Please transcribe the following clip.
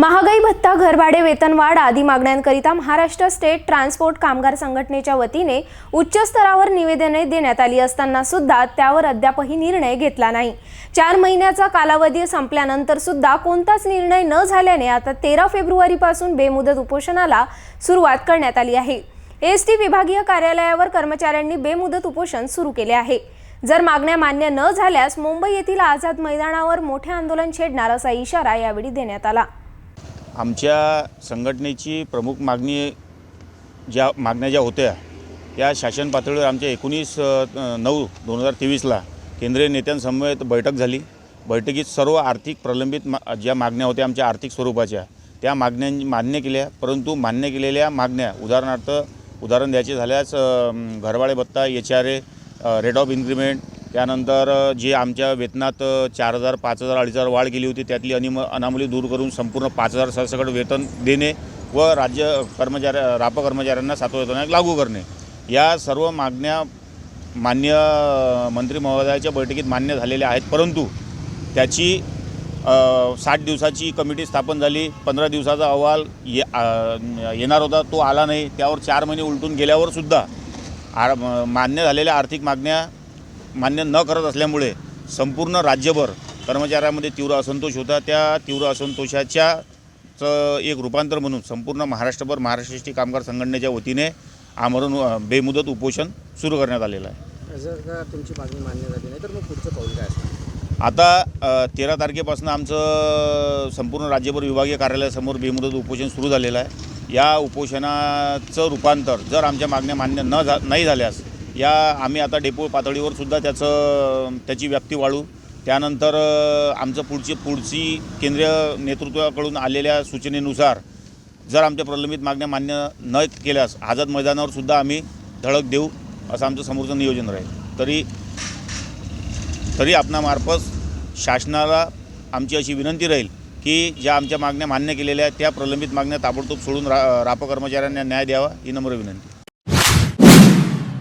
महागाई भत्ता घरभाडे वेतनवाढ आदी मागण्यांकरिता महाराष्ट्र स्टेट ट्रान्सपोर्ट कामगार संघटनेच्या वतीने उच्च स्तरावर निवेदने देण्यात आली असताना सुद्धा त्यावर अद्यापही निर्णय घेतला नाही. चार महिन्याचा कालावधी संपल्यानंतर सुद्धा कोणताच निर्णय न झाल्याने आता तेरा फेब्रुवारीपासून बेमुदत उपोषणाला सुरुवात करण्यात आली आहे. एस टी विभागीय कार्यालयावर कर्मचाऱ्यांनी बेमुदत उपोषण सुरू केले आहे. जर मागण्या मान्य न झाल्यास मुंबई येथील आझाद मैदानावर मोठे आंदोलन छेडणार असा इशारा यावेळी देण्यात आला. आमच्या संघटनेची प्रमुख मागणी ज्या मागण्या ज्या होत्या त्या शासन पातळीवर आमच्या एकोणीस नऊ दोन हजार तेवीसला केंद्रीय नेत्यांसमवेत बैठक झाली. बैठकीत सर्व आर्थिक प्रलंबित मा ज्या मागण्या होत्या आमच्या आर्थिक स्वरूपाच्या त्या मागण्यांनी मान्य केल्या. परंतु मान्य केलेल्या मागण्या उदाहरणार्थ उदाहरण द्यायचे झाल्यास घरवाळे भत्ता H R A rate of increment त्यानंतर जे आमच्या वेतनात चार हजार पाच हजार अडीच हजार वाढ गेली होती त्यातली अनिम अनामली दूर करून संपूर्ण पाच हजार सरसकट वेतन देणे व राज्य कर्मचाऱ्या राप कर्मचाऱ्यांना सातवं वेतन लागू करणे. या सर्व मागण्या मान्य मंत्री महोदयाच्या बैठकीत मान्य झालेल्या आहेत. परंतु त्याची साठ दिवसाची कमिटी स्थापन झाली. पंधरा दिवसाचा अहवाल ये येणार होता तो आला नाही. त्यावर चार महिने उलटून गेल्यावरसुद्धा आ आर मान्य झालेल्या आर्थिक मागण्या मान्य न करत असल्यामुळे संपूर्ण राज्यभर कर्मचाऱ्यामध्ये तीव्र असंतोष होता. त्या तीव्र असंतोषाच्या एक रूपांतर म्हणून संपूर्ण महाराष्ट्रभर महाराष्ट्र कामगार संघटनेच्या वतीने आमरण बेमुदत उपोषण सुरू करण्यात आलेलं आहे. जर का तुमची मागणी मान्य झाली नाही तर मग पुढचं पाऊल काय असणार? आता तेरा तारखेपासून आमचं संपूर्ण राज्यभर विभागीय कार्यालयासमोर बेमुदत उपोषण सुरू झालेलं आहे. या उपोषणाचं रूपांतर जर आमच्या मागण्या मान्य न झा नाही झाल्यास या आम्ही आता डेपो पातळीवर सुद्धा त्याचं त्याची व्याप्ती वाढू. त्यानंतर आमचं पुढची पुढची केंद्रीय नेतृत्वाकडून आलेल्या सूचनेनुसार जर आमच्या प्रलंबित मागण्या मान्य न केल्यास आझाद मैदानावर सुद्धा आम्ही धडक देऊ असं आमचं समोरचं नियोजन राहील. तरी तरी आपणामार्फत शासनाला आमची अशी विनंती राहील की ज्या आमच्या मागण्या मान्य केलेल्या आहेत त्या प्रलंबित मागण्या ताबडतोब सोडून रा राप कर्मचाऱ्यांना न्याय द्यावा ही नम्र विनंती.